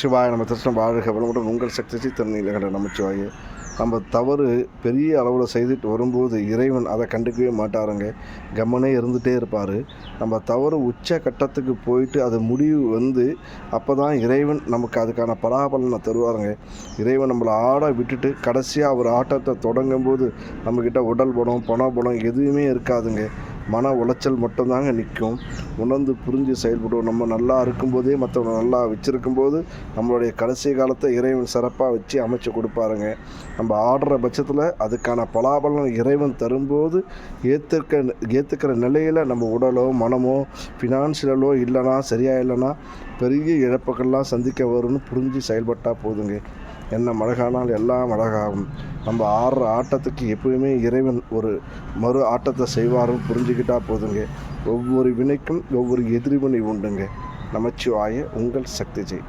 நமச்சிவாய நம்ம திருஷ்ணம் வாழ்க வளமுடன் உங்கள் சக்தி திருநீலகண்ட நமச்சிவாய. நம்ம தவறு பெரிய அளவில் செய்துட்டு வரும்போது இறைவன் அதை கண்டுக்கவே மாட்டாருங்க. கம்மனே இருந்துகிட்டே இருப்பார். நம்ம தவறு உச்ச கட்டத்துக்கு போயிட்டு அது முடிவு வந்து அப்போ தான் இறைவன் நமக்கு அதுக்கான பலாபலனை தருவாருங்க. இறைவன் நம்மளை ஆட விட்டுட்டு கடைசியாக அவர் ஆட்டத்தை தொடங்கும்போது நம்மக்கிட்ட உடல் பலம் பண பலம் எதுவுமே இருக்காதுங்க. மன உளைச்சல் மட்டும்தாங்க நிற்கும். உணர்ந்து புரிஞ்சு செயல்படுவோம். நம்ம நல்லா இருக்கும்போதே மற்றவங்க நல்லா வச்சுருக்கும்போது நம்மளுடைய கடைசி காலத்தை இறைவன் சிறப்பாக வச்சு அமைச்சு கொடுப்பாருங்க. நம்ம ஆடுற பட்சத்தில் அதுக்கான பலாபலன் இறைவன் தரும்போது ஏற்றுக்க ஏற்றுக்கிற நிலையில் நம்ம உடலோ மனமோ ஃபினான்ஷியலோ இல்லைனா சரியாக இல்லைன்னா பெரிய இழப்புகள்லாம் சந்திக்க வரும்னு புரிஞ்சு செயல்பட்டால் போதுங்க. என்ன மழகானால் எல்லாம் அழகாகும். நம்ம ஆடுற ஆட்டத்துக்கு எப்பவுமே இறைவன் ஒரு மறு ஆட்டத்தை செய்வாருன்னு புரிஞ்சுக்கிட்டா போதுங்க. ஒவ்வொரு வினைக்கும் ஒவ்வொரு எதிர்வினை உண்டுங்க. நமச்சிவாய உங்கள் சக்தி ஜெய்